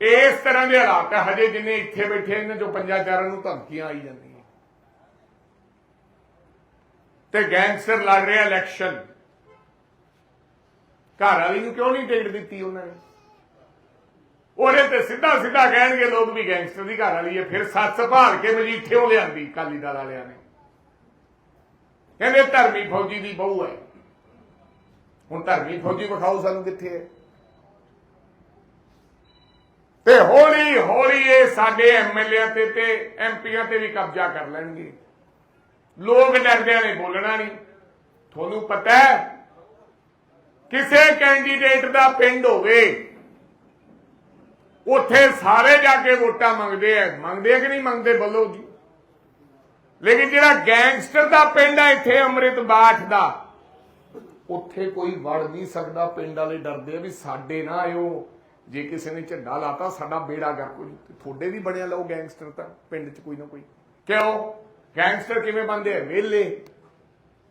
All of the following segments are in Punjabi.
ਇਸ ਤਰ੍ਹਾਂ ਦੇ ਹਾਲਾਤ ਹੈ ਹਜੇ ਜਿੰਨੇ ਇੱਥੇ ਬੈਠੇ ਇਹਨਾਂ ਚੋਂ ਪੰਜਾਂ ਚਾਰਾਂ ਨੂੰ ਧਮਕੀਆਂ ਆਈ ਜਾਂਦੀਆਂ। ਤੇ ਗੈਂਗਸਟਰ ਲੜ ਰਿਹਾ ਇਲੈਕਸ਼ਨ। ਘਰ ਵਾਲੀ ਨੂੰ ਕਿਉਂ ਨਹੀਂ ਟਿਕਟ ਦਿੱਤੀ ਉਹਨਾਂ ਨੇ? ਉਹਦੇ ਤੇ ਸਿੱਧਾ ਸਿੱਧਾ ਕਹਿਣਗੇ, ਲੋਕ ਵੀ ਗੈਂਗਸਟਰ ਦੀ ਘਰ ਵਾਲੀ ਹੈ, ਫਿਰ ਸੱਸ ਭਾਲ ਕੇ ਮਜੀਠਿਓਂ ਲਿਆਂਦੀ ਕਾਲੀ ਦਲ ਵਾਲਿਆਂ ਨੇ। ਕਹਿੰਦੇ ਧਰਮੀ ਫੌਜੀ ਦੀ ਬਹੂ ਹੈ। ਹੁਣ ਧਰਮੀ ਫੌਜੀ ਵਿਖਾਓ ਸਾਨੂੰ ਕਿੱਥੇ ਹੈ? ਤੇ ਹੌਲੀ ਹੌਲੀ ਇਹ ਸਾਡੇ ਐਮਐਲਏ ਤੇ ਤੇ ਐਮਪੀਆਂ ਤੇ ਵੀ ਕਬਜ਼ਾ ਕਰ ਲੈਣਗੇ। ਲੋਕ ਡਰਦਿਆਂ ਨੇ ਬੋਲਣਾ ਨਹੀਂ। ਤੁਹਾਨੂੰ ਪਤਾ ਹੈ, ਕਿਸੇ ਕੈਂਡੀਡੇਟ ਦਾ ਪਿੰਡ ਹੋਵੇ, ਉੱਥੇ ਸਾਰੇ ਜਾ ਕੇ ਵੋਟਾਂ ਮੰਗਦੇ ਆ। ਮੰਗਦੇ ਆ ਕਿ ਨਹੀਂ ਮੰਗਦੇ ਬੋਲੋ ਜੀ? ਲੇਕਿਨ ਜਿਹੜਾ ਗੈਂਗਸਟਰ ਦਾ ਪਿੰਡ ਹੈ ਇੱਥੇ ਅੰਮ੍ਰਿਤ ਬਾਠ ਦਾ, ਉੱਥੇ ਕੋਈ ਵੜ ਨਹੀਂ ਸਕਦਾ। ਪਿੰਡ ਵਾਲੇ ਡਰਦੇ ਆ ਵੀ ਸਾਡੇ ਨਾ ਆਇਓ। ਜੇ ਕਿਸੇ ਨੇ ਝੰਡਾ ਲਾਤਾ, ਸਾਡਾ ਬੇੜਾ ਗਰਕ ਕੋਈ ਜੂ ਤੁਹਾਡੇ ਵੀ ਬਣਿਆ ਲਓ ਗੈਂਗਸਟਰ ਤਾਂ ਪਿੰਡ 'ਚ ਕੋਈ ਨਾ ਕੋਈ। ਕਿਉਂ? ਗੈਂਗਸਟਰ ਕਿਵੇਂ ਬੰਦੇ ਆ? ਵਿਹਲੇ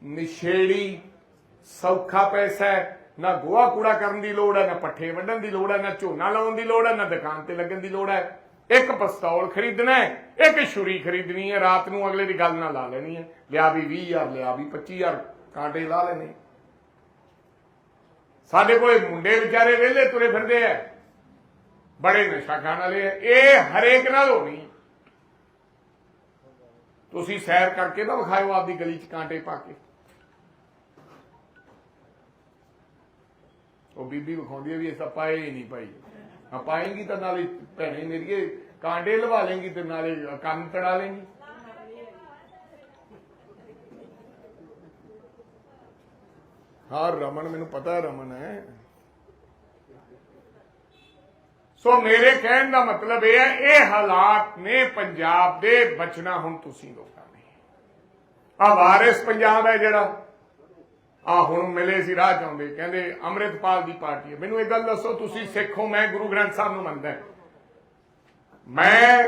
ਨਿਸ਼ੇੜੀ ਸੌਖਾ ਪੈਸਾ ਨਾ ਗੋਹਾ ਕੂੜਾ ਕਰਨ ਦੀ ਲੋੜ ਹੈ, ਨਾ ਪੱਠੇ ਵੱਢਣ ਦੀ ਲੋੜ ਹੈ, ਨਾ ਝੋਨਾ ਲਾਉਣ ਦੀ ਲੋੜ ਹੈ, ਨਾ ਦੁਕਾਨ ਤੇ ਲੱਗਣ ਦੀ ਲੋੜ ਹੈ। ਇੱਕ ਪਿਸਤੌਲ ਖਰੀਦਣਾ ਹੈ, ਇੱਕ ਛੁਰੀ ਖਰੀਦਣੀ ਹੈ, ਰਾਤ ਨੂੰ ਅਗਲੇ ਦੀ ਗੱਲ ਨਾਲ ਲਾ ਲੈਣੀ ਹੈ। ਲਿਆ ਵੀ 20000 ਲਿਆ ਵੀ 25000 ਕਾਂਟੇ ਲਾ ਲੈਣੇ। ਸਾਡੇ ਕੋਲੇ ਮੁੰਡੇ ਵਿਚਾਰੇ ਵਿਹਲੇ ਤੁਰੇ ਫਿਰਦੇ ਆ। ਬੜੇ ਨਸ਼ਾ ਖਾਣ ਵਾਲੇ ਆ। ਇਹ ਹਰੇਕ ਨਾਲ ਹੋਣੀ। ਤੁਸੀਂ ਸੈਰ ਕਰਕੇ ਨਾ ਵਿਖਾਇਓ, ਆਪਦੀ ਗਲੀ 'ਚ ਕਾਂਟੇ ਪਾ ਕੇ। ਉਹ ਬੀਬੀ ਵਿਖਾਉਂਦੀ ਹੈ ਵੀ ਇਸ ਪਾਏ ਹੀ ਨਹੀਂ ਭਾਈ। ਆ ਪਾਏਗੀ ਤਾਂ ਨਾਲੇ ਭੈਣੇ ਮੇਰੀਏ ਕਾਂਡੇ ਲਵਾ ਲੇਂਗੀ ਤੇ ਨਾਲੇ ਕੰਨ ਤੜਾ ਲੇਗੀ ਹਾਂ, ਰਮਨ, ਮੈਨੂੰ ਪਤਾ ਰਮਨ ਹੈ। ਸੋ ਮੇਰੇ ਕਹਿਣ ਦਾ ਮਤਲਬ ਇਹ ਹੈ, ਇਹ ਹਾਲਾਤ ਨੇ ਪੰਜਾਬ ਦੇ ਬਚਣਾ ਹੁਣ ਤੁਸੀਂ ਲੋਕਾਂ ਨੇ। ਆ ਵਾਰਿਸ ਪੰਜਾਬ ਹੈ ਜਿਹੜਾ ਆ ਹੁਣ ਮਿਲੇ ਸੀ ਰਾਹ ਚਾਉਂਦੇ ਕਹਿੰਦੇ ਅੰਮ੍ਰਿਤਪਾਲ ਦੀ ਪਾਰਟੀ ਹੈ। ਮੈਨੂੰ ਇਹ ਗੱਲ ਦੱਸੋ, ਤੁਸੀਂ ਸਿੱਖ ਹੋ, ਮੈਂ ਗੁਰੂ ਗ੍ਰੰਥ ਸਾਹਿਬ ਨੂੰ ਮੰਨਦਾ ਮੈਂ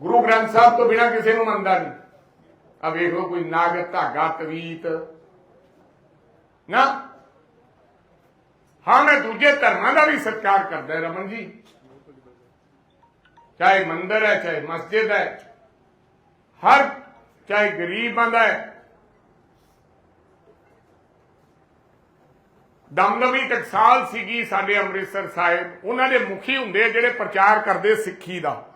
ਗੁਰੂ ਗ੍ਰੰਥ ਸਾਹਿਬ ਤੋਂ ਬਿਨਾ ਕਿਸੇ ਨੂੰ ਮੰਨਦਾ ਨਹੀਂ। ਆ ਵੇਖ ਲਓ, ਕੋਈ ਨਾਗ ਧਾਗਾ, ਤਵੀਤ। ਨਾ ਹਾਂ, ਮੈਂ ਦੂਜੇ ਧਰਮਾਂ ਦਾ ਵੀ ਸਤਿਕਾਰ ਕਰਦਾ ਰਮਨ ਜੀ। ਚਾਹੇ ਮੰਦਰ ਹੈ, ਚਾਹੇ ਮਸਜਿਦ ਹੈ, ਹਰ ਚਾਹੇ ਗਰੀਬ ਬੰਦਾ ਹੈ। ਦਮਦਮੀ ਟਕਸਾਲ ਸੀਗੀ ਸਾਡੇ ਅੰਮ੍ਰਿਤਸਰ ਸਾਹਿਬ। ਉਹਨਾਂ ਦੇ ਮੁਖੀ ਹੁੰਦੇ ਆ ਜਿਹੜੇ ਪ੍ਰਚਾਰ ਕਰਦੇ ਸਿੱਖੀ ਦਾ।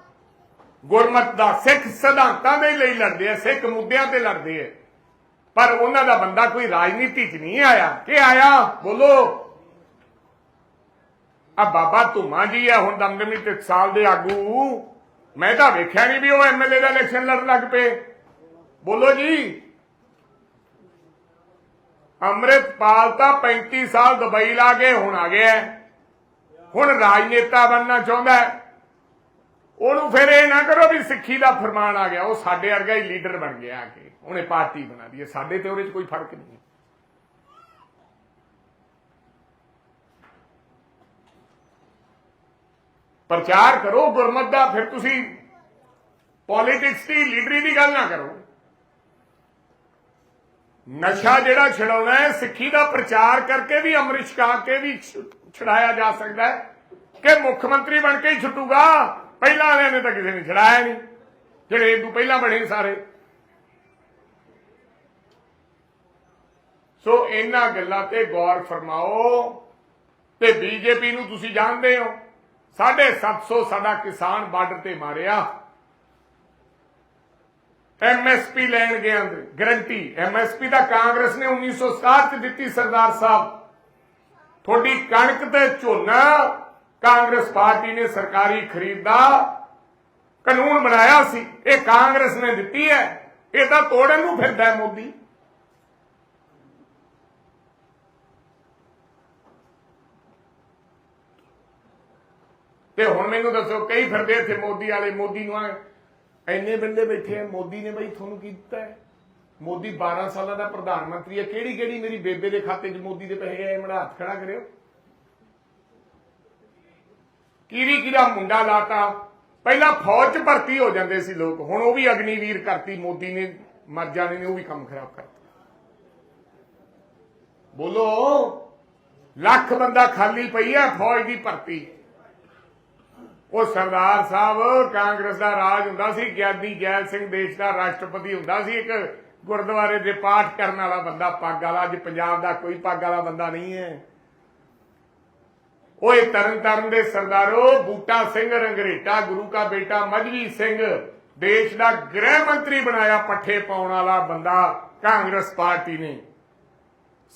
ਗੁਰਮਤ ਦਾ, ਸਿੱਖ ਸਿਧਾਂਤਾਂ ਦੇ ਲਈ ਲੜਦੇ ਆ, ਸਿੱਖ ਮੁੱਦਿਆਂ ਤੇ ਲੜਦੇ ਆ। ਪਰ ਉਹਨਾਂ ਦਾ ਬੰਦਾ ਕੋਈ ਰਾਜਨੀਤੀ 'ਚ ਨਹੀਂ ਆਇਆ। ਕਿ ਆਇਆ? ਬੋਲੋ। ਆ ਬਾਬਾ ਧੁਮਾ ਜੀ ਆ, ਹੁਣ ਦਮਦਮੀ ਟਕਸਾਲ ਦੇ ਆਗੂ। ਮੈਂ ਤਾਂ ਵੇਖਿਆ ਨਹੀਂ ਵੀ ਉਹ ਐਮਐਲਏ ਦਾ ਇਲੈਕਸ਼ਨ ਲੜਨ ਲੱਗ ਪਏ। ਬੋਲੋ ਜੀ। ਅੰਮ੍ਰਿਤਪਾਲ ਤਾਂ 35 ਸਾਲ ਦੁਬਈ ਲਾ ਕੇ ਹੁਣ ਆ ਗਿਆ। ਹੁਣ ਰਾਜਨੇਤਾ ਬਣਨਾ ਚਾਹੁੰਦਾ। ਉਹਨੂੰ ਫਿਰ ਇਹ ਨਾ ਕਰੋ ਵੀ ਸਿੱਖੀ ਦਾ ਫਰਮਾਨ ਆ ਗਿਆ। ਉਹ ਸਾਡੇ ਵਰਗਾ ਹੀ ਲੀਡਰ ਬਣ ਗਿਆ ਆ ਕੇ। ਉਹਨੇ ਪਾਰਟੀ ਬਣਾ ਲਈ ਸਾਡੇ ਤੇ ਉਹਦੇ 'ਚ ਕੋਈ ਫ਼ਰਕ ਨਹੀਂ ਪ੍ਰਚਾਰ ਕਰੋ, ਗੁਰਮਤ ਦਾ, ਫਿਰ ਤੁਸੀਂ ਪੋਲਿਟਿਕਸ ਦੀ ਲੀਡਰੀ ਦੀ ਗੱਲ ਨਾ ਕਰੋ। ਨਸ਼ਾ ਜਿਹੜਾ ਛਡਾਉਣਾ ਹੈ, ਸਿੱਖੀ ਦਾ ਪ੍ਰਚਾਰ ਕਰਕੇ ਵੀ, ਅੰਮ੍ਰਿਤ ਛਕਾ ਕੇ ਵੀ ਛ- ਛਡਾਇਆ ਜਾ ਸਕਦਾ ਹੈ। ਕਿ ਮੁੱਖ ਮੰਤਰੀ ਬਣ ਕੇ ਹੀ ਛੁੱਟੂਗਾ, ਪਹਿਲਾਂ ਵਾਲਿਆਂ ਨੇ ਤਾਂ ਕਿਸੇ ਨੇ ਛਡਾਇਆ ਨਹੀਂ। ਜਿਹੜੇ ਇਹ ਤੋਂ ਪਹਿਲਾਂ ਬਣੇ ਸਾਰੇ। ਸੋ ਇਹਨਾਂ ਗੱਲਾਂ ਤੇ ਗੌਰ ਫਰਮਾਓ, ਤੇ ਬੀਜੇਪੀ ਨੂੰ ਤੁਸੀਂ ਜਾਣਦੇ ਹੋ। 750 ਸਾਡਾ ਕਿਸਾਨ ਬਾਰਡਰ ਤੇ ਮਾਰਿਆ। ਐਮਐਸਪੀ ਲੈਣ ਗਿਆ ਅੰਦਰ ਗਰੰਟੀ ਐਮਐਸਪੀ ਦਾ ਕਾਂਗਰਸ ਨੇ 1967 ਚ ਦਿੱਤੀ ਸਰਦਾਰ ਸਾਹਿਬ। ਤੁਹਾਡੀ ਕਣਕ ਤੇ ਝੋਨਾ, ਕਾਂਗਰਸ ਪਾਰਟੀ ਨੇ ਸਰਕਾਰੀ ਖਰੀਦ ਦਾ ਕਾਨੂੰਨ ਬਣਾਇਆ ਸੀ। ਇਹ ਕਾਂਗਰਸ ਨੇ ਦਿੱਤੀ ਹੈ, ਇਹ ਤਾਂ ਤੋੜਨ ਨੂੰ ਫਿਰਦਾ ਮੋਦੀ। ਤੇ ਹੁਣ ਮੈਨੂੰ ਦੱਸੋ, ਕਈ ਫਿਰਦੇ ਇੱਥੇ ਮੋਦੀ ਵਾਲੇ, ਮੋਦੀ ਨੂੰ ਆ ਇੰਨੇ ਬੰਦੇ ਬੈਠੇ ਆ, ਮੋਦੀ ਨੇ ਬਈ ਤੁਹਾਨੂੰ ਕੀ ਦਿੱਤਾ ਹੈ? ਮੋਦੀ 12 ਸਾਲਾਂ ਦਾ ਪ੍ਰਧਾਨ ਮੰਤਰੀ ਹੈ। ਕਿਹੜੀ ਕਿਹੜੀ ਮੇਰੀ ਬੇਬੇ ਦੇ ਖਾਤੇ 'ਚ ਮੋਦੀ ਦੇ ਪੈਸੇ ਆਏ? ਮੜਾ ਹੱਥ ਖੜਾ ਕਰਿਓ। ਕੀਰੀ ਕਿਹਦਾ ਮੁੰਡਾ ਲਾਤਾ? ਪਹਿਲਾਂ ਫੌਜ 'ਚ ਭਰਤੀ ਹੋ ਜਾਂਦੇ ਸੀ ਲੋਕ। ਹੁਣ ਉਹ ਵੀ ਅਗਨੀਵੀਰ ਕਰਤੀ, ਮੋਦੀ ਨੇ ਮਰ ਜਾਣੇ ਨੇ, ਉਹ ਵੀ ਕੰਮ ਖਰਾਬ ਕਰਤਾ। ਬੋਲੋ, ਲੱਖ ਬੰਦਾ ਖਾਲੀ ਪਈ ਹੈ ਫੌਜ ਦੀ ਭਰਤੀ। ਉਹ ਸਰਦਾਰ ਸਾਹਿਬ, ਕਾਂਗਰਸ ਦਾ ਰਾਜ ਹੁੰਦਾ ਸੀ, ਗਿਆਨੀ ਜੈਲ ਸਿੰਘ ਦੇਸ਼ ਦਾ ਰਾਸ਼ਟਰਪਤੀ ਹੁੰਦਾ ਸੀ, ਇੱਕ ਗੁਰਦੁਆਰੇ ਦੇ ਪਾਠ ਕਰਨ ਵਾਲਾ ਬੰਦਾ, ਪੱਗ ਵਾਲਾ। ਅੱਜ ਪੰਜਾਬ ਦਾ ਕੋਈ ਪੱਗ ਵਾਲਾ ਬੰਦਾ ਨਹੀਂ ਹੈ। ਓਏ ਤਰਨ ਤਾਰਨ ਦੇ ਸਰਦਾਰੋ, ਬੂਟਾ ਸਿੰਘ, ਰੰਗਰੇਟਾ, ਗੁਰੂ ਕਾ ਬੇਟਾ ਮਜਵੀ ਸਿੰਘ, ਦੇਸ਼ ਦਾ ਗ੍ਰਹਿ ਮੰਤਰੀ ਬਣਾਇਆ, ਪੱਠੇ ਪਾਉਣ ਵਾਲਾ ਬੰਦਾ ਕਾਂਗਰਸ ਪਾਰਟੀ ਨੇ।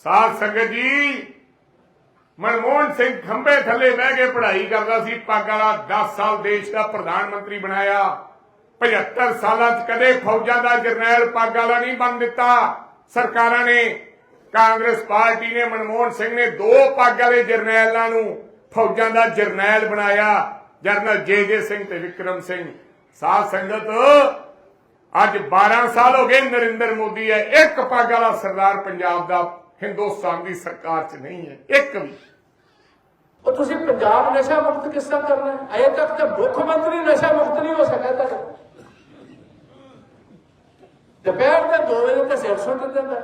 ਸਾਧ ਸੰਗਤ ਜੀ ਮਨਮੋਹਨ ਸਿੰਘ ਖੰਬੇ ਥੱਲੇ ਬਹਿ ਕੇ ਪੜ੍ਹਾਈ ਕਰਦਾ ਸੀ। ਪੱਗ ਵਾਲਾ 10 ਸਾਲ ਦੇਸ਼ ਦਾ ਪ੍ਰਧਾਨ ਮੰਤਰੀ ਬਣਾਇਆ। 75 ਸਾਲਾਂ 'ਚ ਕਦੇ ਫੌਜਾਂ ਦਾ ਜਰਨੈਲ ਪੱਗ ਵਾਲਾ ਨਹੀਂ ਬਣ ਦਿੱਤਾ। ਸਰਕਾਰਾਂ ਨੇ, ਕਾਂਗਰਸ ਪਾਰਟੀ ਨੇ, ਮਨਮੋਹਨ ਸਿੰਘ ਨੇ ਦੋ ਪੱਗ ਵਾਲੇ ਜਰਨੈਲਾਂ ਨੂੰ ਫੌਜਾਂ ਦਾ ਜਰਨੈਲ ਬਣਾਇਆ। ਜਰਨਲ ਜੇ ਜੇ ਸਿੰਘ ਤੇ ਵਿਕਰਮ ਸਿੰਘ। ਸਾਧ ਸੰਗਤ, ਅੱਜ 12 ਸਾਲ ਹੋ ਗਏ ਨਰਿੰਦਰ ਮੋਦੀ ਹੈ। ਇੱਕ ਪੱਗ ਵਾਲਾ ਸਰਦਾਰ ਪੰਜਾਬ ਦਾ ਹਿੰਦੁਸਤਾਨ ਦੀ ਸਰਕਾਰ 'ਚ ਨਹੀਂ ਹੈ, ਇੱਕ ਵੀ। ਉਹ ਤੁਸੀਂ ਪੰਜਾਬ ਨਸ਼ਾ ਮੁਕਤ ਕਿਸ ਤਰ੍ਹਾਂ ਕਰਨਾ ਹੈ? ਅਜੇ ਤੱਕ ਤਾਂ ਮੁੱਖ ਮੰਤਰੀ ਨਸ਼ਾ ਮੁਕਤ ਨਹੀਂ ਹੋ ਸਕਿਆ ਤੱਕ। ਦੁਪਹਿਰ ਦੇ 2 ਵਜੇ ਤੇ ਸਿਰ ਸੁੱਟ ਦਿੰਦਾ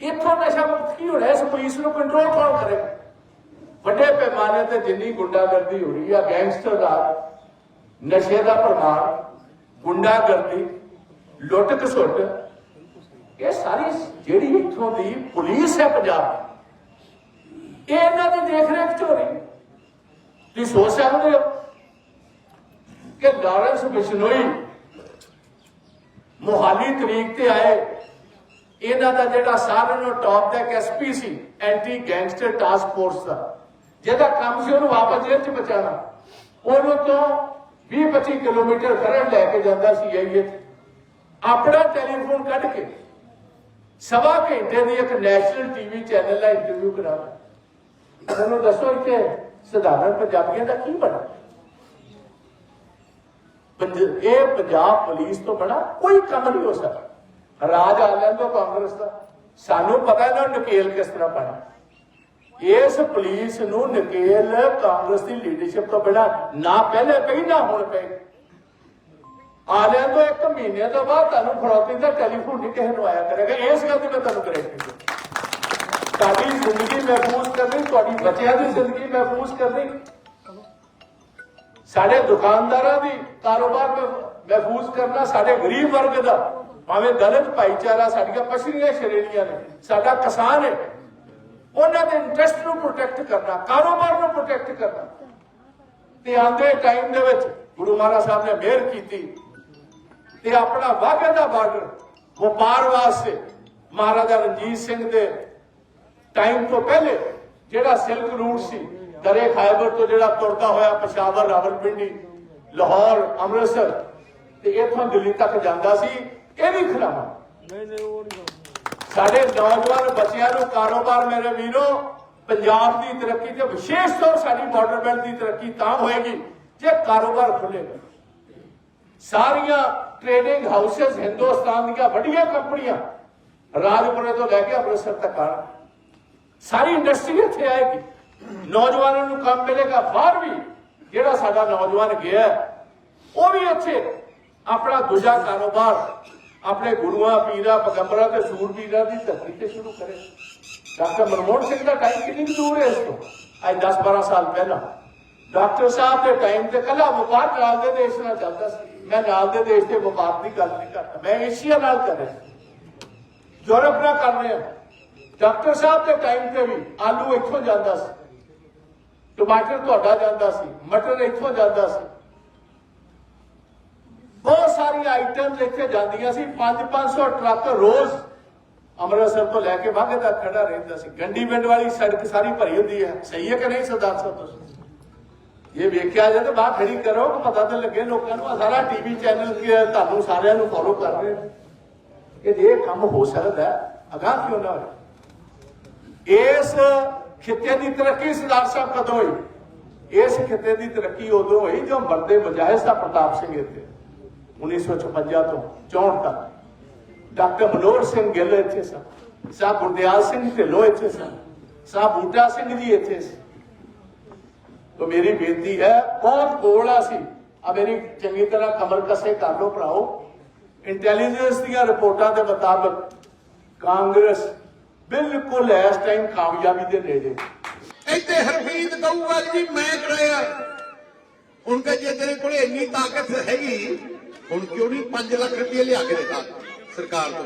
ਇੱਥੋਂ ਨਸ਼ਾ ਮੁਕਤ ਕੀ ਹੋਣਾ ਇਸ ਪੁਲਿਸ ਨੂੰ ਕੰਟਰੋਲ ਕੌਣ ਕਰੇ? ਵੱਡੇ ਪੈਮਾਨੇ ਤੇ ਜਿੰਨੀ ਗੁੰਡਾਗਰਦੀ ਹੋ ਰਹੀ ਆ, ਗੈਂਗਸਟਰ ਦਾ ਨਸ਼ੇ ਦਾ ਪ੍ਰਮਾਣ, ਗੁੰਡਾਗਰਦੀ ਲੁੱਟ ਖਸੁੱਟ ਇਹ ਸਾਰੀ ਜਿਹੜੀ ਇੱਥੋਂ ਦੀ ਪੁਲਿਸ ਹੈ ਪੰਜਾਬ ਦੀ, ਇਹ ਇਹਨਾਂ ਦੀ ਦੇਖ ਰੇਖ ਚ ਹੋ ਰਹੀ ਤੁਸੀਂ ਸੋਚ ਸਕਦੇ ਹੋ ਕਿ ਲਾਰੈਂਸ ਬਿਸ਼ਨੋਈ ਮੁਹਾਲੀ ਤਰੀਕ ਤੇ ਆਏ, ਇਹਨਾਂ ਦਾ ਜਿਹੜਾ ਸਾਰਿਆਂ ਨੂੰ ਟੌਪ ਦਾ ਐਸਪੀ ਸੀ ਐਂਟੀ ਗੈਂਗਸਟਰ ਟਾਸਕ ਫੋਰਸ ਦਾ। ਜਿਹਦਾ ਕੰਮ ਸੀ ਉਹਨੂੰ ਵਾਪਸ ਜੇਲ੍ਹ ਚ ਬਚਾਉਣਾ। ਉਹਨੂੰ ਤੋਂ 20-25 ਕਿਲੋਮੀਟਰ ਫਰੜ ਲੈ ਕੇ ਜਾਂਦਾ ਸੀ ਇਹ ਆਪਣਾ ਟੈਲੀਫੋਨ ਕੱਢ ਕੇ ਸਵਾ ਘੰਟੇ ਦੀ ਇੱਕ ਨੈਸ਼ਨਲ ਟੀਵੀ ਚੈਨਲ ਦਾ ਇੰਟਰਵਿਊ ਕਰਾਇਆ ਮੈਨੂੰ ਦੱਸੋ ਇੱਥੇ ਸਧਾਰਨ ਪੰਜਾਬੀਆਂ ਦਾ ਕੀ ਬਣਾ? ਇਹ ਪੰਜਾਬ ਪੁਲਿਸ ਤੋਂ ਬਣਾ ਕੋਈ ਕੰਮ ਨਹੀਂ ਹੋ ਸਕਦਾ। ਰਾਜ ਆ ਲੈਣ ਤੋਂ ਕਾਂਗਰਸ ਦਾ। ਸਾਨੂੰ ਪਤਾ ਇਹਨਾਂ ਨਕੇਲ ਕਿਸ ਤਰ੍ਹਾਂ ਪਾਣਾ ਇਸ ਪੁਲਿਸ ਨੂੰ ਨਕੇਲ ਕਾਂਗਰਸ ਦੀ ਲੀਡਰਸ਼ਿਪ ਤੋਂ ਬਿਨਾ ਨਾ ਪਹਿਲੇ ਪਈ, ਨਾ ਹੁਣ ਪਈ। ਆਲਿਆਂ ਤੋਂ ਇੱਕ ਮਹੀਨੇ ਤੋਂ ਬਾਅਦ ਤੁਹਾਨੂੰ ਫਰੋਤੀ ਦਾ ਟੈਲੀਫੋਨ ਨਹੀਂ ਕਿਸੇ ਨੂੰ ਆਇਆ ਕਰੇਗਾ। ਇਸ ਗੱਲ ਦੀ ਮੈਂ ਤੁਹਾਨੂੰ ਗਰੰਟੀ ਦਿੰਦਾ। ਤੁਹਾਡੀ ਜ਼ਿੰਦਗੀ ਮਹਿਫੂਜ਼ ਕਰਨੀ, ਤੁਹਾਡੀ ਬੱਚਿਆਂ ਦੀ ਜ਼ਿੰਦਗੀ ਮਹਿਫੂਜ਼ ਕਰਨੀ। ਸਾਡੇ ਦੁਕਾਨਦਾਰਾਂ ਦੀ ਕਾਰੋਬਾਰ ਮਹਿਫੂਜ਼ ਕਰਨਾ ਸਾਡੇ ਗਰੀਬ ਵਰਗ ਦਾ। ਭਾਵੇਂ ਦਲਿਤ ਭਾਈਚਾਰਾ ਸਾਡੀਆਂ ਪਛੜੀਆਂ ਸ਼੍ਰੇਣੀਆਂ ਨੇ, ਸਾਡਾ ਕਿਸਾਨ ਹੈ। ਉਹਨਾਂ ਦੇ ਇੰਟਰਸਟ ਨੂੰ ਪ੍ਰੋਟੈਕਟ ਕਰਨਾ, ਕਾਰੋਬਾਰ ਨੂੰ ਪ੍ਰੋਟੈਕਟ ਕਰਨਾ। ਤੇ ਆਂਦੇ ਟਾਈਮ ਦੇ ਵਿੱਚ ਗੁਰੂ ਮਹਾਰਾਜ ਸਾਹਿਬ ਨੇ ਮਿਹਰ ਕੀਤੀ। ਤੇ ਆਪਣਾ ਵਾਘਾ ਦਾ ਬਾਰਡਰ ਵਪਾਰ ਵਾਸਤੇ ਮਹਾਰਾਜਾ ਰਣਜੀਤ ਸਿੰਘ ਦੇ ਟਾਈਮ ਤੋਂ ਪਹਿਲੇ ਜਿਹੜਾ ਸਿਲਕ ਰੂਟ ਸੀ ਦਰੇ ਖਾਇਬਰ ਤੋਂ ਜਿਹੜਾ ਤੁਰਦਾ ਹੋਇਆ ਪਸ਼ਾਵਰ ਰਾਵਲਪਿੰਡੀ ਲਾਹੌਰ ਅੰਮ੍ਰਿਤਸਰ ਤੇ ਇੱਥੋਂ ਦਿੱਲੀ ਤੱਕ ਜਾਂਦਾ ਸੀ ਇਹ ਵੀ ਖਰਾਬਾ ਸਾਡੇ ਨੌਜਵਾਨ ਬੱਚਿਆਂ ਨੂੰ ਕਾਰੋਬਾਰ ਮੇਰੇ ਵੀਰੋ ਪੰਜਾਬ ਦੀ ਤਰੱਕੀ ਤੇ ਵਿਸ਼ੇਸ਼ ਤੌਰ ਸਾਡੀ ਬਾਰਡਰ ਬੈਲਟ ਦੀ ਤਰੱਕੀ ਤਾਂ ਹੋਏਗੀ ਜੇ ਕਾਰੋਬਾਰ ਖੁੱਲੇਗਾ ਸਾਰੀਆਂ ਟ੍ਰੇਡਿੰਗ ਹਾਊਸਸ ਹਿੰਦੁਸਤਾਨ ਦੀਆਂ ਵੱਡੀਆਂ ਕੰਪਨੀਆਂ ਰਾਜਪੁਰੇ ਤੋਂ ਲੈ ਕੇ ਅੰਮ੍ਰਿਤਸਰ ਤੱਕ ਆਣ ਸਾਰੀ ਇੰਡਸਟਰੀ ਇੱਥੇ ਆਏਗੀ। ਨੌਜਵਾਨਾਂ ਨੂੰ ਕੰਮ ਮਿਲੇਗਾ, ਬਾਹਰ ਵੀ ਜਿਹੜਾ ਸਾਡਾ ਨੌਜਵਾਨ ਗਿਆ ਉਹ ਵੀ ਇੱਥੇ ਆਪਣਾ ਦੂਜਾ ਕਾਰੋਬਾਰ, ਆਪਣੇ ਗੁਰੂਆਂ, ਪੀਰਾਂ, ਪਗੰਬਰਾਂ ਤੇ ਸੂਰਬੀਰਾਂ ਦੀ ਧਰਤੀ ਤੇ ਸ਼ੁਰੂ ਕਰੇ। ਡਾਕਟਰ ਮਨਮੋਹਨ ਸਿੰਘ ਦਾ ਟਾਈਮ ਕਿੰਨੀ ਦੂਰ ਹੈ ਇਸ ਤੋਂ? ਅੱਜ 10 12 ਸਾਲ ਪਹਿਲਾਂ। ਡਾਕਟਰ ਸਾਹਿਬ ਦੇ ਟਾਈਮ ਤੇ ਕੱਲਾ ਵਪਾਰ ਨਾਲ ਦੇ ਦੇਸ਼ ਨਾਲ ਚੱਲਦਾ ਸੀ। ਮੈਂ ਨਾਲ ਦੇ ਦੇਸ਼ ਦੇ ਵਪਾਰ ਦੀ ਗੱਲ ਨਹੀਂ ਕਰਦਾ। ਮੈਂ ਏਸ਼ੀਆ ਨਾਲ ਕਰ ਰਿਹਾ ਯੂਰਪ ਨਾਲ ਕਰ ਰਿਹਾ ਡਾਕਟਰ ਸਾਹਿਬ ਦੇ ਟਾਈਮ ਤੇ ਵੀ ਆਲੂ ਇੱਥੋਂ ਜਾਂਦਾ ਸੀ। ਟਮਾਟਰ ਤੁਹਾਡਾ ਜਾਂਦਾ ਸੀ। ਮਟਰ ਇੱਥੋਂ ਜਾਂਦਾ ਸੀ। ਬਹੁਤ ਸਾਰੀਆਂ ਆਈਟਮਸ ਇੱਥੇ ਜਾਂਦੀਆਂ ਸੀ। 5-500 ਟਰੱਕ ਰੋਜ਼ ਅੰਮ੍ਰਿਤਸਰ ਤੋਂ ਲੈ ਕੇ ਵਾਘੇ ਤੱਕ ਖੜਾ ਰਹਿੰਦਾ ਸੀ। ਗੰਡੀ ਪਿੰਡ ਵਾਲੀ ਸੜਕ ਸਾਰੀ ਭਰੀ ਹੁੰਦੀ ਹੈ। ਸਹੀ ਹੈ ਕਿ ਨਹੀਂ ਸਰਦਾਰ ਸਾਹਿਬ? ਤੁਸੀਂ ਇਹ ਵੇਖਿਆ ਜੇ ਤਾਂ ਬਾਹਰ ਖੜੀ ਕਰੋ ਕਿ ਪਤਾ ਤਾਂ ਲੱਗੇ ਲੋਕਾਂ ਨੂੰ ਆਹ ਸਾਰਾ ਟੀਵੀ ਚੈਨਲ ਤੁਹਾਨੂੰ ਸਾਰਿਆਂ ਨੂੰ ਫੋਲੋ ਕਰ ਰਹੇ ਨੇ। ਕਿ ਇਹ ਕੰਮ ਹੋ ਸਕਦਾ ਹੈ, ਅਗਾਂਹ ਕਿਉਂ ਨਾ ਹੋਵੇ ਇਸ ਖਿੱਤੇ ਦੀ ਤਰੱਕੀ ਸਰਦਾਰ ਸਾਹਿਬ ਕਦੋਂ ਹੋਈ? ਇਸ ਖਿੱਤੇ ਦੀ ਤਰੱਕੀ ਉਦੋਂ ਹੋਈ ਜੋ ਮਰਦੇ ਬਜਾਏ ਸਾਹਿਬ ਪ੍ਰਤਾਪ ਸਿੰਘ ਇੱਥੇ 1956 ਤੋਂ 64 ਤੱਕ। ਡਾਕਟਰ ਮਨੋਹਰ ਸਿੰਘ ਗਿੱਲ ਇੱਥੇ ਸਨ ਸ਼ਾਹ ਗੁਰਦਿਆਲ ਸਿੰਘ ਢਿੱਲੋਂ ਇੱਥੇ ਸਨ ਸਾਹ ਬੂਟਾ ਸਿੰਘ ਜੀ ਇੱਥੇ ਸਨ ਤੋ ਮੇਰੀ ਬੇਨਤੀ ਹੈ, ਬਹੁਤ ਕੋਲਾ ਸੀ ਆ ਮੇਰੀ ਚੰਗੀ ਤਰ੍ਹਾਂ ਕਮਰ ਕਸੇ ਕਰ ਲੋ ਭਰਾਓ। ਇੰਟੈਲੀਜੈਂਸ ਦੀਆਂ ਰਿਪੋਰਟਾਂ ਦੇ ਮੁਤਾਬਕ ਕਾਂਗਰਸ ਬਿਲਕੁਲ ਇਸ ਟਾਈਮ ਕਾਮਯਾਬੀ ਦੇ ਨੇੜੇ ਇੱਥੇ ਹਰਮੀਤ ਕਹੂਗਾ ਜੀ, ਮੈਂ ਕਰਿਆ ਹੁਣ ਕਹੇ ਜੇ ਤੇਰੇ ਕੋਲੇ ਇੰਨੀ ਤਾਕਤ ਹੈਗੀ, ਹੁਣ ਕਿਉਂ ਨਹੀਂ 5 ਲੱਖ ਰੁਪਏ ਲਿਆ ਕੇ ਦਿੱਤਾ ਸਰਕਾਰ ਤੋਂ?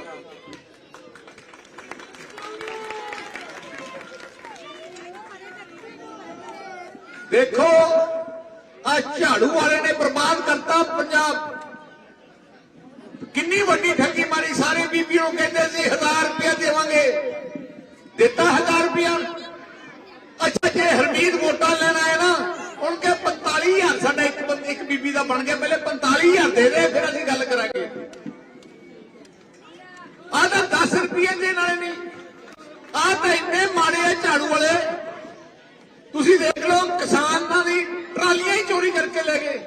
ਦੇਖੋ ਆ ਝਾੜੂ ਵਾਲੇ ਨੇ ਬਰਬਾਦ ਕਰਤਾ ਪੰਜਾਬ। ਕਿੰਨੀ ਵੱਡੀ ਠੱਗੀ ਮਾਰੀ, ਸਾਰੇ ਬੀਬੀ ਨੂੰ ਕਹਿੰਦੇ ਸੀ 1000 ਰੁਪਇਆ ਦੇਵਾਂਗੇ। ਦਿੱਤਾ 1000 ਰੁਪਇਆ। ਅੱਛਾ, ਜੇ ਹਰਮੀਤ ਵੋਟਾਂ ਲੈਣ ਆਏ ਨਾ ਉਹਨਾਂ ਕੇ 45000 ਸਾਡਾ ਇੱਕ ਬੰਦ- ਇੱਕ ਬੀਬੀ ਦਾ ਬਣ ਗਿਆ, ਪਹਿਲੇ 45000 ਦੇ ਦੇ, ਫਿਰ ਅਸੀਂ ਗੱਲ ਕਰਾਂਗੇ। ਆਹ ਤਾਂ 10 ਰੁਪਏ ਦੇ ਨਾਲੇ ਨਹੀਂ। ਆਹ ਤਾਂ ਇੰਨੇ ਮਾੜੇ ਆ ਝਾੜੂ ਵਾਲੇ। ਤੁਸੀਂ ਦੇਖ ਲਓ, ਕਿਸਾਨਾਂ ਦੀ ਟਰਾਲੀਆਂ ਹੀ ਚੋਰੀ ਕਰਕੇ ਲੈ ਗਏ,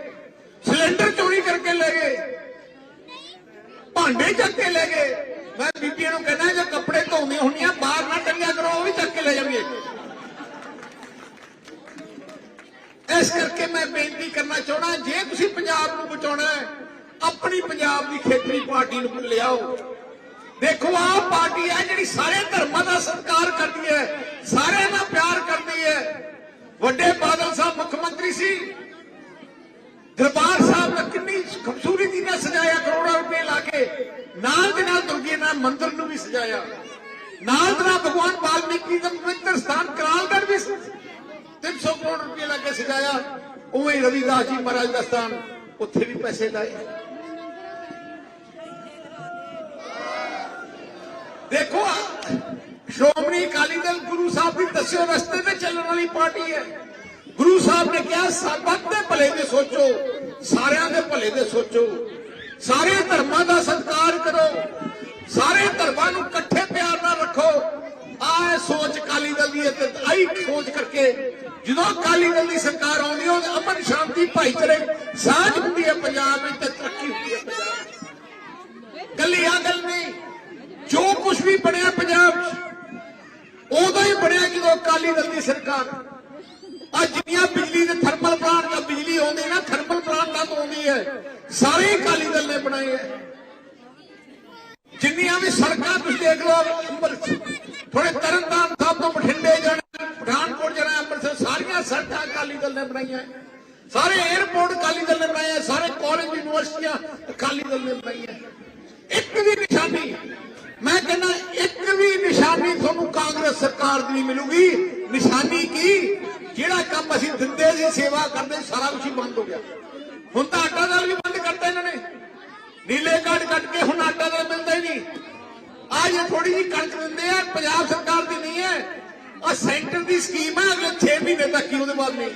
ਸਿਲੰਡਰ ਚੋਰੀ ਕਰਕੇ ਲੈ ਗਏ, ਭਾਂਡੇ ਚੱਕ ਕੇ ਲੈ ਗਏ। ਮੈਂ ਬੀਬੀਆਂ ਨੂੰ ਕਹਿੰਦਾ, ਜੇ ਕੱਪੜੇ ਧੋਂਦੀਆਂ ਹੁੰਦੀਆਂ, ਬਾਹਰ ਨਾ ਟੰਗਿਆ ਕਰੋ, ਉਹ ਵੀ ਚੱਕ ਕੇ ਲੈ ਜਾਣਗੇ। ਇਸ ਕਰਕੇ ਮੈਂ ਬੇਨਤੀ ਕਰਨਾ ਚਾਹਣਾ ਜੇ ਤੁਸੀਂ ਪੰਜਾਬ ਨੂੰ ਬਚਾਉਣਾ ਹੈ, ਆਪਣੀ ਪੰਜਾਬ ਦੀ ਖੇਤਰੀ ਪਾਰਟੀ ਨੂੰ ਲਿਆਓ। ਦੇਖੋ, ਆਹ ਪਾਰਟੀ ਹੈ ਜਿਹੜੀ ਸਾਰੇ ਧਰਮਾਂ ਦਾ ਸਤਿਕਾਰ ਕਰਦੀ ਹੈ, ਸਾਰਿਆਂ ਨਾਲ ਪਿਆਰ ਕਰਦੀ ਹੈ। ਵੱਡੇ ਬਾਦਲ ਸਾਹਿਬ ਮੁੱਖ ਮੰਤਰੀ ਸੀ। ਦਰਬਾਰ ਸਾਹਿਬ ਦਾ ਕਿੰਨੀ ਖੂਬਸੂਰਤੀ ਨਾਲ ਸਜਾਇਆ, ਕਰੋੜਾਂ ਰੁਪਏ ਲਾ ਕੇ। ਨਾਲ ਦੇ ਨਾਲ ਦੁਰਗੇ ਨਾਲ ਮੰਦਿਰ ਨੂੰ ਵੀ ਸਜਾਇਆ। ਨਾਲ ਦੇ ਨਾਲ ਭਗਵਾਨ ਵਾਲਮੀਕੀ ਦਾ ਪਵਿੱਤਰ ਸਥਾਨ ਕਰਾਲਗੜ੍ਹ ਵੀ 300 ਕਰੋੜ ਰੁਪਏ ਲਾ ਕੇ ਸਜਾਇਆ। ਉਵੇਂ ਹੀ ਰਵਿਦਾਸ ਜੀ ਮਹਾਰਾਜ ਦਾ ਸਥਾਨ ਉੱਥੇ ਵੀ ਪੈਸੇ ਲਾਏ। ਦੇਖੋ ਸ਼੍ਰੋਮਣੀ ਅਕਾਲੀ ਦਲ ਗੁਰੂ ਸਾਹਿਬ ਦੀ ਦੱਸੇ ਰਸਤੇ ਤੇ ਚੱਲਣ ਵਾਲੀ ਪਾਰਟੀ ਹੈ। ਗੁਰੂ ਸਾਹਿਬ ਨੇ ਕਿਹਾ ਸਭ ਦੇ ਭਲੇ ਦੇ ਸੋਚੋ, ਸਾਰਿਆਂ ਦੇ ਭਲੇ ਦੇ ਸੋਚੋ। ਸਾਰੇ ਧਰਮਾਂ ਦਾ ਸਤਿਕਾਰ ਕਰੋ, ਸਾਰੇ ਧਰਮਾਂ ਨੂੰ ਇਕੱਠੇ ਪਿਆਰ ਨਾਲ ਰੱਖੋ। ਆਹ ਸੋਚ ਅਕਾਲੀ ਦਲ ਦੀ ਹੈ ਤੇ ਆਈ ਸੋਚ ਕਰਕੇ ਜਦੋਂ ਅਕਾਲੀ ਦਲ ਦੀ ਸਰਕਾਰ ਆਉਂਦੀ ਹੈ ਅਮਨ ਸ਼ਾਂਤੀ ਭਾਈਚਾਰੇ ਸਾਂਝ ਹੁੰਦੀ ਹੈ ਪੰਜਾਬ ਵਿੱਚ ਤੇ ਤਰੱਕੀ ਹੁੰਦੀ ਹੈ ਪੰਜਾਬ 'ਚ ਕੱਲੀ ਆ ਗੱਲ ਨਹੀਂ, ਜੋ ਕੁਝ ਵੀ ਬਣਿਆ ਪੰਜਾਬ 'ਚ ਉਦੋਂ ਹੀ ਬਣਿਆ ਜਦੋਂ ਅਕਾਲੀ ਦਲ ਦੀ ਸਰਕਾਰ। ਅੱਜ ਜਿੰਨੀਆਂ ਬਿਜਲੀ ਦੇ ਥਰਮਲ ਪਲਾਂਟ ਦਾ ਬਿਜਲੀ ਆਉਂਦੀ ਨਾ ਥਰਮਲ ਪਲਾਂਟਾਂ ਤੋਂ ਆਉਂਦੀ ਹੈ। ਸਾਰੇ ਅਕਾਲੀ ਦਲ ਨੇ ਬਣਾਏ ਹੈ। ਜਿੰਨੀਆਂ ਵੀ ਸੜਕਾਂ, ਤੁਸੀਂ ਦੇਖ ਲਓ ਅੰਮ੍ਰਿਤ ਥੋੜੇ ਤਰਨਤਾਰਨ ਸਾਹਿਬ ਤੋਂ ਬਠਿੰਡੇ ਜਾਣਾ, ਪਠਾਨਕੋਟ ਜਾਣਾ, ਅੰਮ੍ਰਿਤਸਰ, ਸਾਰੀਆਂ ਸੜਕਾਂ ਅਕਾਲੀ ਦਲ ਨੇ ਬਣਾਈਆਂ ਸਾਰੇ 에ਅਰਪੋਰਟ ਅਕਾਲੀ ਦਲ ਨੇ ਬਣਾਏ ਸਾਰੇ ਕਾਲਜ ਯੂਨੀਵਰਸਿਟੀਆਂ ਅਕਾਲੀ ਦਲ ਨੇ ਬਣਾਈਆਂ ਇੱਕ ਵੀ ਨਿਸ਼ਾਨੀ, ਮੈਂ ਕਹਿੰਦਾ, ਇੱਕ ਵੀ ਨਿਸ਼ਾਨੀ ਤੁਹਾਨੂੰ ਕਾਂਗਰਸ ਸਰਕਾਰ ਦੀ ਨਹੀਂ ਮਿਲੂਗੀ। ਨਿਸ਼ਾਨੀ ਕੀ? ਜਿਹੜਾ ਕੰਮ ਅਸੀਂ ਦਿੰਦੇ ਸੀ, ਸੇਵਾ ਕਰਦੇ ਸਾਰਾ ਕੁਝ ਹੀ ਬੰਦ ਹੋ ਗਿਆ। ਹੁਣ ਤਾਂ ਆਟਾ ਦਾਲ ਵੀ ਬੰਦ ਕਰਤਾ ਇਹਨਾਂ ਨੇ। ਨੀਲੇ ਕਾਰਡ ਕੱਟ ਕੇ ਹੁਣ ਆਟਾ ਦਾਲ ਮਿਲਦਾ ਹੀ ਨਹੀਂ। ਆ ਇਹ ਥੋੜੀ ਜਿਹੀ ਕਣਕ ਦਿੰਦੇ ਆ, ਪੰਜਾਬ ਸਰਕਾਰ ਦੀ ਨਹੀਂ ਹੈ। ਆ ਸੈਂਟਰ ਦੀ ਸਕੀਮ ਹੈ ਅਗਲੇ 6 ਮਹੀਨੇ ਤੱਕ ਹੀ ਉਹਦੇ ਬਾਅਦ ਨਹੀਂ।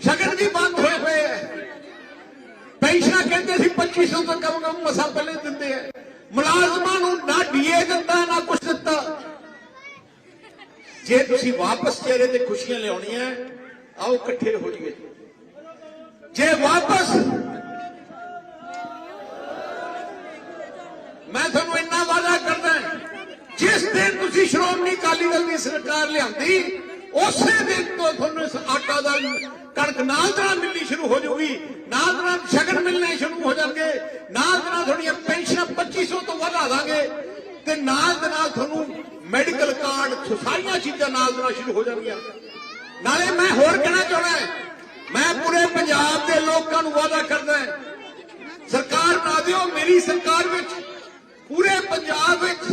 ਸ਼ਗਨ ਜੀ ਬੰਦ ਹੋਏ ਹੋਏ ਹੈ ਪੈਨਸ਼ਨਾਂ ਕਹਿੰਦੇ ਸੀ 2500 ਤੋਂ ਕਮ ਕਮ ਮਸਾ ਪਹਿਲੇ ਦਿੰਦੇ ਆ। ਮੁਲਾਜ਼ਮਾਂ ਨੂੰ ਨਾ ਡੀਏ ਦਿੱਤਾ ਨਾ ਕੁਛ ਦਿੱਤਾ। ਜੇ ਤੁਸੀਂ ਵਾਪਸ ਚਿਹਰੇ ਤੇ ਖੁਸ਼ੀਆਂ ਲਿਆਉਣੀਆਂ, ਆਓ ਇਕੱਠੇ ਹੋ ਜਾਈਏ। ਜੇ ਵਾਪਸ ਮੈਂ ਤੁਹਾਨੂੰ ਇੰਨਾ ਵਾਅਦਾ ਕਰਦਾ, ਜਿਸ ਦਿਨ ਤੁਸੀਂ ਸ਼੍ਰੋਮਣੀ ਅਕਾਲੀ ਦਲ ਦੀ ਸਰਕਾਰ ਲਿਆਂਦੀ ਉਸੇ ਦਿਨ ਤੋਂ ਤੁਹਾਨੂੰ ਇਸ ਆਟਾ ਦਾ ਕਣਕ ਨਾਲ ਦੇ ਮਿਲਣੀ ਸ਼ੁਰੂ ਹੋ ਜਾਊਗੀ। ਨਾਲ ਨਾਲ ਸ਼ਗਨ ਮਿਲਣੇ ਸ਼ੁਰੂ ਹੋ ਜਾਣਗੇ। ਨਾਲ ਨਾਲ ਤੁਹਾਡੀਆਂ ਪੈਨਸ਼ਨਾਂ 2500 ਤੋਂ ਵਧਾ ਦਾਂਗੇ ਤੇ ਨਾਲ ਨਾਲ ਤੁਹਾਨੂੰ ਮੈਡੀਕਲ ਕਾਰਡ ਸਾਰੀਆਂ ਚੀਜ਼ਾਂ ਨਾਲ ਦੇ ਨਾਲ ਸ਼ੁਰੂ ਹੋ ਜਾਣਗੀਆਂ। ਨਾਲੇ ਮੈਂ ਹੋਰ ਕਹਿਣਾ ਚਾਹੁੰਦਾ ਮੈਂ ਪੂਰੇ ਪੰਜਾਬ ਦੇ ਲੋਕਾਂ ਨੂੰ ਵਾਅਦਾ ਕਰਦਾ ਸਰਕਾਰ ਨਾ ਦਿਓ, ਮੇਰੀ ਸਰਕਾਰ ਵਿੱਚ, ਪੂਰੇ ਪੰਜਾਬ ਵਿੱਚ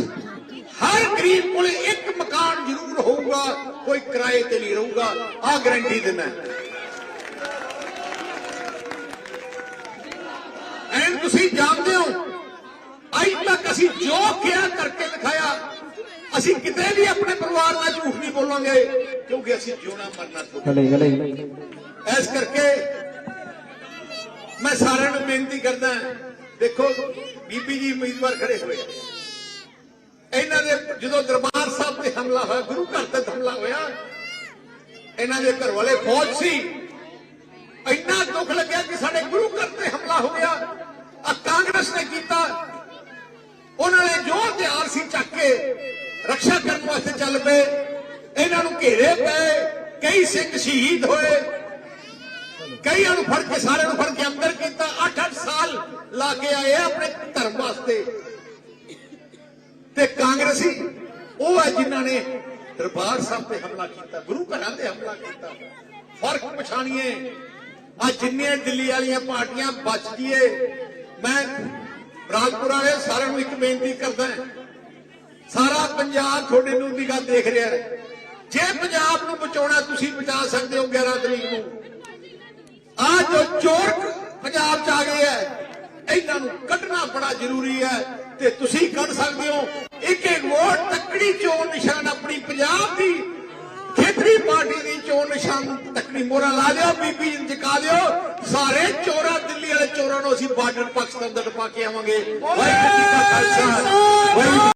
ਹਰ ਗਰੀਬ ਕੋਲੇ ਇੱਕ ਮਕਾਨ ਜ਼ਰੂਰ ਹੋਊਗਾ ਕੋਈ ਕਿਰਾਏ ਤੇ ਨਹੀਂ ਰਹੂਗਾ ਆ ਗਾਰੰਟੀ ਦਿੰਦਾ ਐਂ ਤੁਸੀਂ ਜਾਣਦੇ ਹੋ ਅੱਜ ਤੱਕ ਅਸੀਂ ਜੋ ਕਿਹਾ ਕਰਕੇ ਦਿਖਾਇਆ ਅਸੀਂ ਕਿਤੇ ਵੀ ਆਪਣੇ ਪਰਿਵਾਰ ਨਾਲ ਝੂਠ ਨਹੀਂ ਬੋਲਾਂਗੇ ਕਿਉਂਕਿ ਅਸੀਂ ਜਿਉਣਾ ਮਰਨਾ ਗਲੇ ਗਲੇ ਇਸ ਕਰਕੇ ਮੈਂ ਸਾਰਿਆਂ ਨੂੰ ਬੇਨਤੀ ਕਰਦਾ ਦੇਖੋ ਬੀਬੀ ਜੀ ਉਮੀਦਵਾਰ ਖੜੇ ਹੋਏ। ਆ। ਇਹਨਾਂ ਦੇ ਜਦੋਂ ਦਰਬਾਰ ਸਾਹਿਬ ਤੇ ਹਮਲਾ ਹੋਇਆ, ਗੁਰੂ ਘਰ ਤੇ ਹਮਲਾ ਹੋਇਆ, ਇਹਨਾਂ ਦੇ ਘਰ ਵਾਲੇ ਫੌਜ ਸੀ। ਇੰਨਾ ਦੁੱਖ ਲੱਗਿਆ ਕਿ ਸਾਡੇ ਗੁਰੂ ਘਰ ਤੇ ਹਮਲਾ ਹੋ ਗਿਆ। ਆ ਕਾਂਗਰਸ ਨੇ ਕੀਤਾ। ਉਹਨਾਂ ਨੇ ਜੋ ਹਥਿਆਰ ਸੀ ਚੱਕ ਕੇ ਰੱਖਿਆ ਕਰਨ ਵਾਸਤੇ ਚੱਲ ਪਏ। ਇਹਨਾਂ ਨੂੰ ਘੇਰੇ ਪਏ। ਕਈ ਸਿੱਖ ਸ਼ਹੀਦ ਹੋਏ। ਕਈਆਂ ਨੂੰ ਫੜ ਕੇ, ਸਾਰਿਆਂ ਨੂੰ ਫੜ ਕੇ ਅੰਦਰ ਕੀਤਾ। 8-8 ਸਾਲ ਲਾ ਕੇ ਆਏ ਆਪਣੇ ਧਰਮ ਵਾਸਤੇ। ਤੇ ਕਾਂਗਰਸੀ, ਉਹ ਹੈ ਜਿਨ੍ਹਾਂ ਨੇ ਦਰਬਾਰ ਸਾਹਿਬ ਤੇ ਹਮਲਾ ਕੀਤਾ, ਗੁਰੂ ਘਰਾਂ ਤੇ ਹਮਲਾ ਕੀਤਾ। ਫ਼ਰਕ ਪਛਾਣੀਏ। ਆ ਜਿੰਨੀਆਂ ਦਿੱਲੀ ਵਾਲੀਆਂ ਪਾਰਟੀਆਂ ਬਚ ਗਈਏ, ਮੈਂ ਬਰਾਲਪੁਰ ਵਾਲੇ ਸਾਰਿਆਂ ਨੂੰ ਇੱਕ ਬੇਨਤੀ ਕਰਦਾ ਸਾਰਾ ਪੰਜਾਬ ਤੁਹਾਡੇ ਨੂੰ ਨਿਗਾਹ ਦੇਖ ਰਿਹਾ ਹੈ। ਜੇ ਪੰਜਾਬ ਨੂੰ ਬਚਾਉਣਾ, ਤੁਸੀਂ ਬਚਾ ਸਕਦੇ ਹੋ 11 ਤਰੀਕ ਨੂੰ। ਆ ਜੋ ਚੋਰ ਪੰਜਾਬ ਚ ਆ ਗਏ ਹੈ ਇਹਨਾਂ ਨੂੰ ਕੱਢਣਾ ਬੜਾ ਜ਼ਰੂਰੀ ਹੈ ਤੇ ਤੁਸੀਂ ਕੱਢ ਸਕਦੇ ਹੋ। ਇੱਕ ਇੱਕ ਵੋਟ ਤੱਕੜੀ ਚੋਣ ਨਿਸ਼ਾਨ ਆਪਣੀ ਪੰਜਾਬ ਦੀ ਖੇਤਰੀ ਪਾਰਟੀ ਦੀ ਚੋਣ ਨਿਸ਼ਾਨ ਤੱਕੜੀ ਮੋਹਰਾ ਲਾ ਲਿਓ, ਬੀਬੀ ਜਿਕਾ ਲਿਓ। ਸਾਰੇ ਚੋਰਾਂ, ਦਿੱਲੀ ਵਾਲੇ ਚੋਰਾਂ ਨੂੰ ਅਸੀਂ ਬਾਰਡਰ ਪਾਕਿਸਤਾਨ ਦਾ ਟਪਾ ਕੇ ਆਵਾਂਗੇ। ਵਾਹਿਗੁਰੂ ਜੀ ਕਾ ਖਾਲਸਾ, ਵਾਹਿਗੁਰੂ